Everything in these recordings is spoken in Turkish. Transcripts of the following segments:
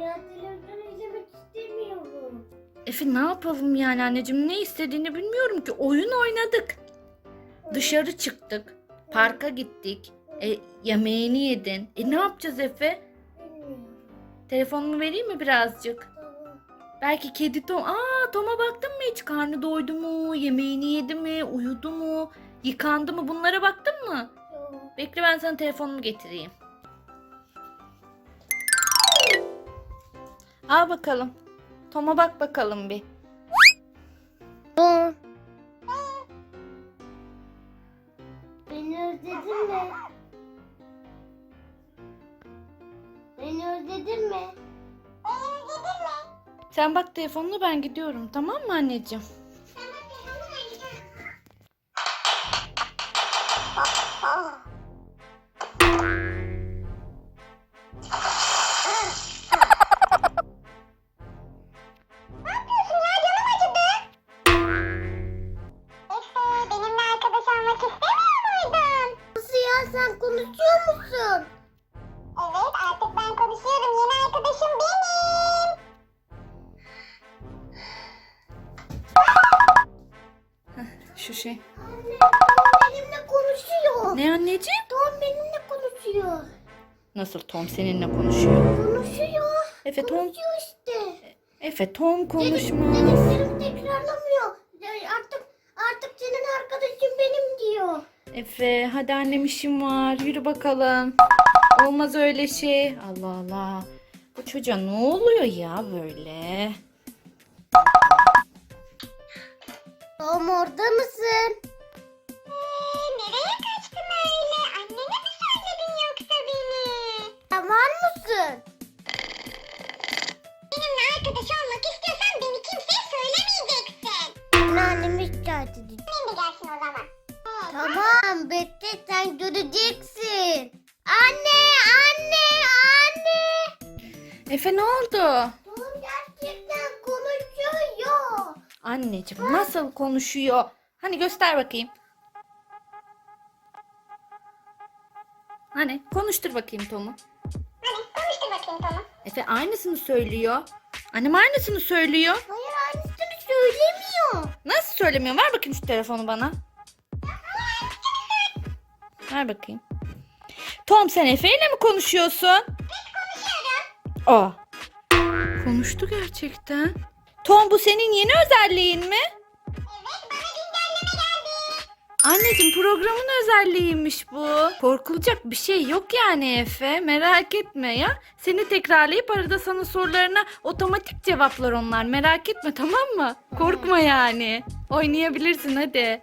ya televizyon izlemek istemiyorum. Efe ne yapalım yani anneciğim ne istediğini bilmiyorum ki. Oyun oynadık. Dışarı çıktık. Parka gittik. E, yemeğini yedin. E ne yapacağız Efe? Bilmiyorum. Telefonumu vereyim mi birazcık? Tamam. Belki kedi Tom. Aa Tom'a baktın mı hiç? Karnı doydu mu? Yemeğini yedi mi? Uyudu mu? Yıkandı mı? Bunlara baktın mı? Yok. Bekle ben sana telefonumu getireyim. Al bakalım. Tom'a bak bakalım bir. Tom. Beni özledin mi? Beni özledin mi? Özledin mi? Sen bak telefonuna ben gidiyorum tamam mı anneciğim? Efe, şey. Anne benimle konuşuyor. Ne anneciğim? Tom benimle konuşuyor. Nasıl Tom seninle konuşuyor? Konuşuyor. Efe Tom, Konuşuyor işte. Efe Tom konuşma. Dediklerimi tekrarlamıyor. Artık artık senin arkadaşın benim diyor. Efe hadi annem işim var yürü bakalım. Olmaz öyle şey. Allah Allah. Bu çocuğa ne oluyor ya böyle? Tom orada mısın? Ee, nereye kaçtın öyle? Annene mi söyledin yoksa beni? Tamam mısın? Benimle arkadaş olmak istiyorsan beni kimseye söylemeyeceksin. Ben annemi şikayet edeceğim. Annen de gelsin o zaman. Tamam bekle sen göreceksin. Anne anne anne. Efe ne oldu? Tom gerçekten konuşuyor. Anneciğim nasıl konuşuyor? Hani göster bakayım. Hani konuştur bakayım Tom'u. Hadi konuştur bakayım Tom'u. Efe aynısını söylüyor. Annem aynısını söylüyor. Hayır aynısını söylemiyor. Nasıl söylemiyor? Ver bakayım şu telefonu bana. Ver bakayım. Tom sen Efe ile mi konuşuyorsun? Aa. Konuştu gerçekten. Tom bu senin yeni özelliğin mi? Anneciğim programın özelliğiymiş bu. Korkulacak bir şey yok yani Efe. Merak etme ya. Seni tekrarlayıp arada sana sorularına otomatik cevaplar onlar. Merak etme tamam mı? Korkma yani. Oynayabilirsin hadi.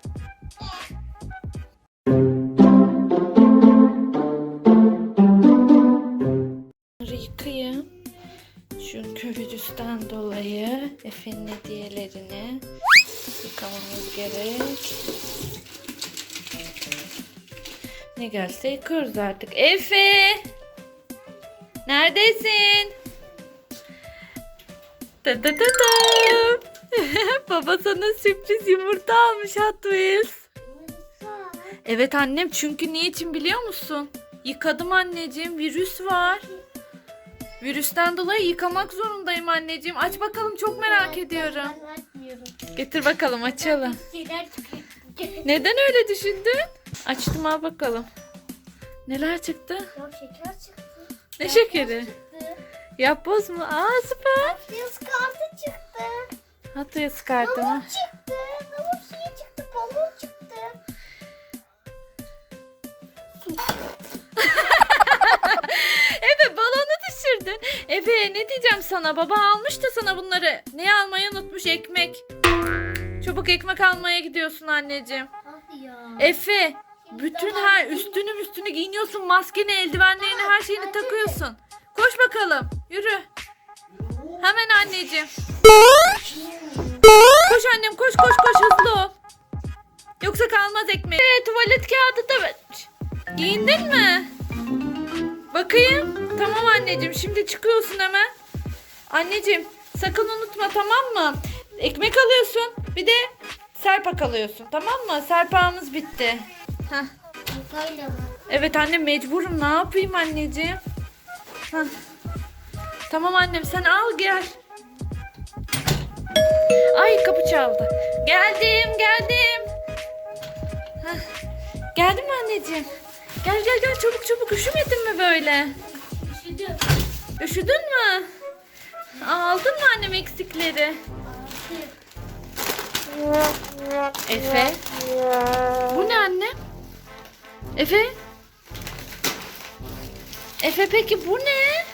Yıkayayım. Çünkü virüsten dolayı Efe'nin hediyelerini yıkamamız gerek. Ne gelse yıkıyoruz artık. Efe! Neredesin? Da da da da. Baba sana sürpriz yumurta almış Hot Wheels. Evet annem çünkü niçin biliyor musun? Yıkadım anneciğim virüs var. Virüsten dolayı yıkamak zorundayım anneciğim. Aç bakalım çok merak ediyorum. Getir bakalım açalım. Neden öyle düşündün? Açtım al bakalım. Neler çıktı? Ya şeker çıktı. Ne şekeri? Çıktı. Yapboz mu? Aa süper. Yaz kartı çıktı. Hatta sıkarttım ha. Balon çıktı. Balon çıktı. Balon çıktı. Efe balonu düşürdün. Efe ne diyeceğim sana? Baba almış da sana bunları. Ne almayı unutmuş? Ekmek. Çabuk ekmek almaya gidiyorsun anneciğim. Efe bütün her üstünü üstünü giyiniyorsun. Maskeni, eldivenlerini, her şeyini takıyorsun. Koş bakalım. Yürü. Hemen anneciğim. Koş annem koş koş koş hızlı ol. Yoksa kalmaz ekmek. Ee, tuvalet kağıdı da giyindin mi? Bakayım. Tamam anneciğim şimdi çıkıyorsun hemen. Anneciğim sakın unutma tamam mı? Ekmek alıyorsun bir de serpak alıyorsun tamam mı? Serpağımız bitti. Heh. Yukayla mı? Evet anne mecburum ne yapayım anneciğim? Heh. Tamam annem sen al gel. Ay kapı çaldı. Geldim geldim. Hah. Geldin mi anneciğim? Gel gel gel çabuk çabuk üşümedin mi böyle? Üşüdüm. Üşüdün mü? Aldın mı annem eksikleri? Efe. Bu ne anne? Efe? Efe peki bu ne?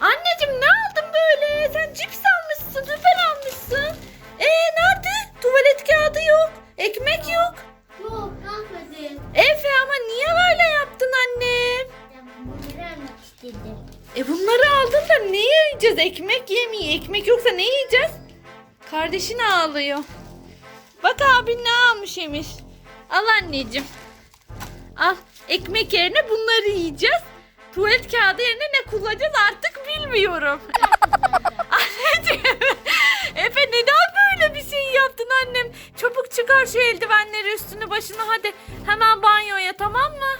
Anneciğim ne aldın böyle? Sen cips almışsın, düfen almışsın. Ee nerede? Tuvalet kağıdı yok. Ekmek yok. Yok kalmadı. Efe ama niye böyle yaptın annem? Ya bunları almak istedim. E bunları aldın da ne yiyeceğiz? Ekmek yemeye. Ekmek yoksa ne yiyeceğiz? Kardeşin ağlıyor. Bak abin ne almış yemiş. Al anneciğim. Al. Ekmek yerine bunları yiyeceğiz. Tuvalet kağıdı yerine ne kullanacağız artık bilmiyorum. Anneciğim. Efe neden böyle bir şey yaptın annem? Çabuk çıkar şu eldivenleri üstünü başını hadi. Hemen banyoya tamam mı?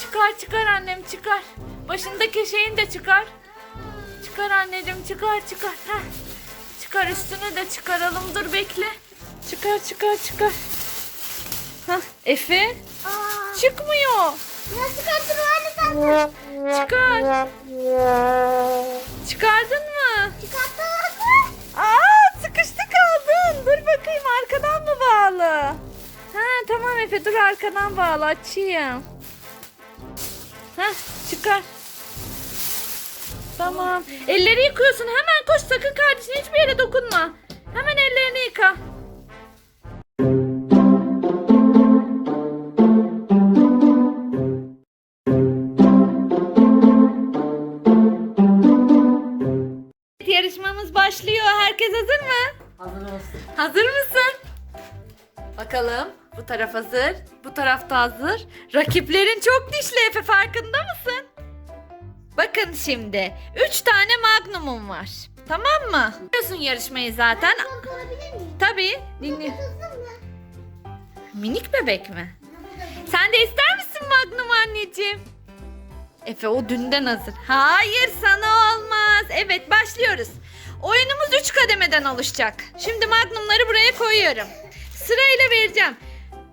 Çıkar çıkar annem çıkar. Başındaki şeyini de çıkar. Çıkar anneciğim çıkar çıkar. Heh. Çıkar üstünü de çıkaralım dur bekle. Çıkar çıkar çıkar. Hah Efe Aa, çıkmıyor. nasıl zaten? Çıkar. Çıkardın mı? Çıkarttın. Aa sıkıştı kaldın. Dur bakayım arkadan mı bağlı? Ha tamam Efe dur arkadan bağlı açayım. Heh çıkar. Tamam. Elleri yıkıyorsun. Hemen koş sakın kardeşine hiçbir yere dokunma. Hemen ellerini yıka. Yarışmamız başlıyor. Herkes hazır mı? Hazırız. Hazır mısın? Bakalım. Bu taraf hazır. Bu taraf da hazır. Rakiplerin çok dişli Efe farkında mısın? Bakın şimdi. Üç tane magnumum var. Tamam mı? Biliyorsun yarışmayı zaten. Ben kalabilir miyim? Tabii. Dinle. Minik bebek mi? Sen de ister misin magnum anneciğim? Efe o dünden hazır. Hayır sana olmaz. Evet başlıyoruz. Oyunumuz 3 kademeden oluşacak. Şimdi magnumları buraya koyuyorum. Sırayla vereceğim.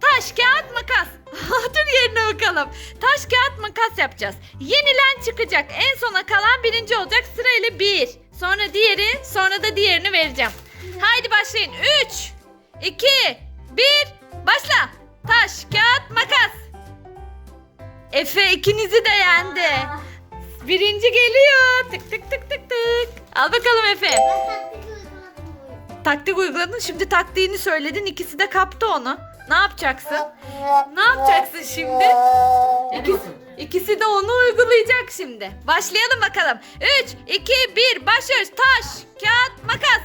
Taş, kağıt, makas. Otur yerine bakalım. Taş, kağıt, makas yapacağız. Yenilen çıkacak. En sona kalan birinci olacak. Sırayla bir. Sonra diğeri. Sonra da diğerini vereceğim. Haydi başlayın. 3, 2, 1. Başla. Taş, kağıt, makas. Efe ikinizi de yendi. Birinci geliyor. Tık tık tık tık tık. Al bakalım Efe. Ben taktik uyguladım uyguladın. Şimdi taktiğini söyledin. İkisi de kaptı onu. Ne yapacaksın? Ne yapacaksın şimdi? İkisi, ikisi de onu uygulayacak şimdi. Başlayalım bakalım. 3, 2, 1 başlıyoruz. Taş, kağıt, makas.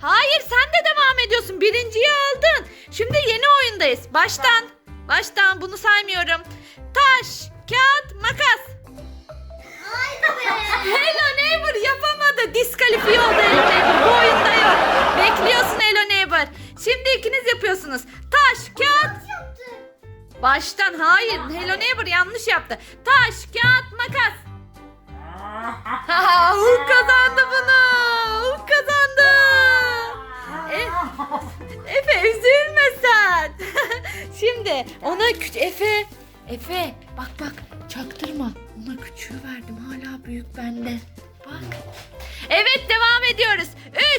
Hayır sen de devam ediyorsun. Birinciyi aldın. Şimdi yeni oyundayız. Baştan. Baştan bunu saymıyorum. Taş, kağıt, makas. Haydi be. Hello Neighbor yapamadı. Diskalifiye oldu Hello Neighbor. Bu oyunda yok. Bekliyorsun Hello Neighbor. Şimdi ikiniz yapıyorsunuz. Taş, kağıt. Baştan hayır. Hello Neighbor yanlış yaptı. Taş, kağıt, makas. Hulk kazandı bunu. Hulk kazandı. E- Efe üzülme sen. Şimdi ona küç Efe. Efe bak bak çaktırma. Ona küçüğü verdim hala büyük bende. Bak. Evet devam ediyoruz.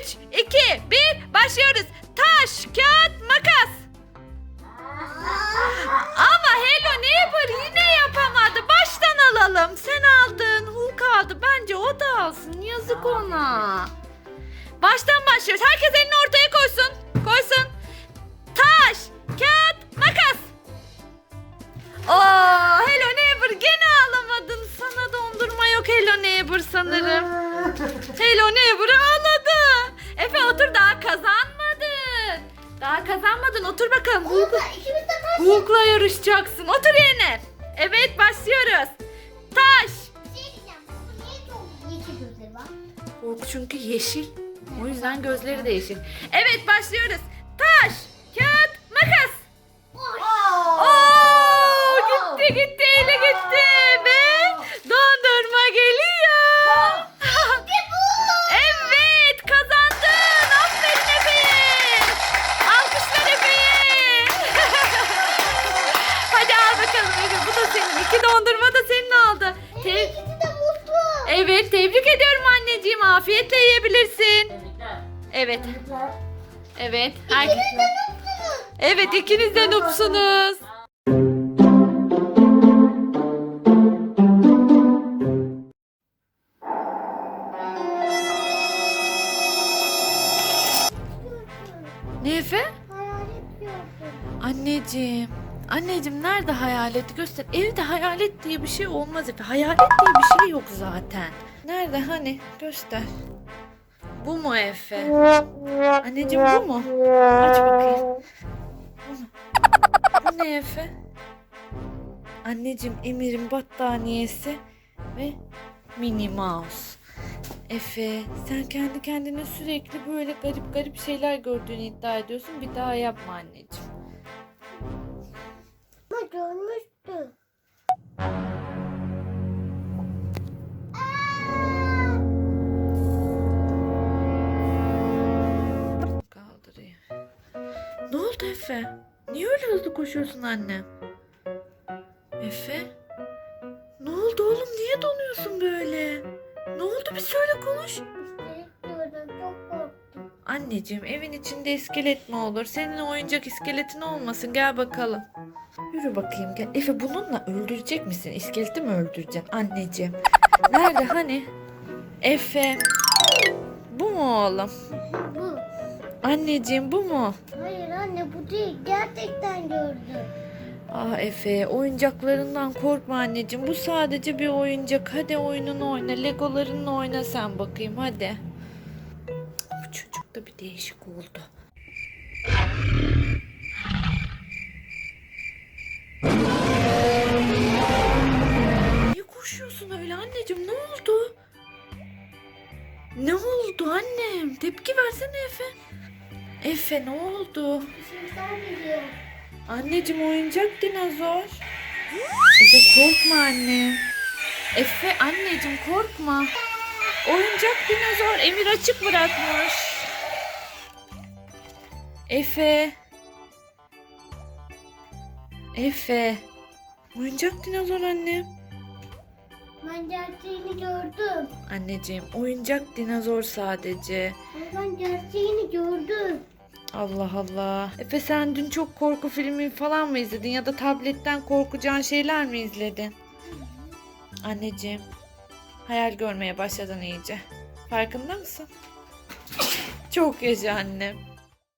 3, 2, 1 başlıyoruz. Taş, kağıt, makas. Ama Hello Neighbor yine yapamadı. Baştan alalım. Sen aldın. Hulk aldı. Bence o da alsın. Yazık ona. Baştan başlıyoruz. Herkes elini ortaya koysun. Neighbor sanırım. Hello Neighbor ağladı. Efe otur daha kazanmadın. Daha kazanmadın. Otur bakalım. İkimiz de taş Hulk'la yarışacaksın. Otur yerine. Evet başlıyoruz. Taş. Bir şey diyeceğim. Bu niye çok yeşil gözleri var? Hulk çünkü yeşil. O yüzden gözleri de yeşil. Evet başlıyoruz. Taş, tebrik ediyorum anneciğim. Afiyetle yiyebilirsin. Tebrikler. Evet. Tebrikler. Evet. Herkes... Evet ikiniz de nupsunuz. Ne Efe? Hayalet gördüm. Anneciğim. Anneciğim nerede hayalet? Göster. Evde hayalet diye bir şey olmaz Efe. Hayalet diye bir şey yok zaten. Nerede hani? Göster. Bu mu Efe? Anneciğim bu mu? Aç bakayım. Bu mu? Bu ne Efe? Anneciğim Emir'in battaniyesi ve Minnie Mouse. Efe sen kendi kendine sürekli böyle garip garip şeyler gördüğünü iddia ediyorsun. Bir daha yapma anneciğim. Görmüştüm. Ne oldu Efe? Niye öyle hızlı koşuyorsun anne? Efe? Ne oldu oğlum? Niye donuyorsun böyle? Ne oldu bir söyle konuş. Anneciğim evin içinde iskelet mi olur? Senin oyuncak iskeletin olmasın. Gel bakalım. Yürü bakayım gel. Efe bununla öldürecek misin? İskeleti mi öldüreceksin anneciğim? Nerede hani? Efe. Bu mu oğlum? Bu. Anneciğim bu mu? Hayır anne bu değil. Gerçekten gördüm. Ah Efe oyuncaklarından korkma anneciğim. Bu sadece bir oyuncak. Hadi oyununu oyna. Legolarınla oyna sen bakayım hadi. Bu çocuk da bir değişik oldu. Koşuyorsun öyle anneciğim? Ne oldu? Ne oldu annem? Tepki versene Efe. Efe ne oldu? Anneciğim oyuncak dinozor. Efe korkma anne. Efe anneciğim korkma. Oyuncak dinozor Emir açık bırakmış. Efe. Efe. Oyuncak dinozor anne. Ben gerçeğini gördüm. Anneciğim oyuncak dinozor sadece. Ben gerçeğini gördüm. Allah Allah. Efe sen dün çok korku filmi falan mı izledin ya da tabletten korkacağın şeyler mi izledin? Anneciğim, hayal görmeye başladın iyice. Farkında mısın? Çok yaşa annem.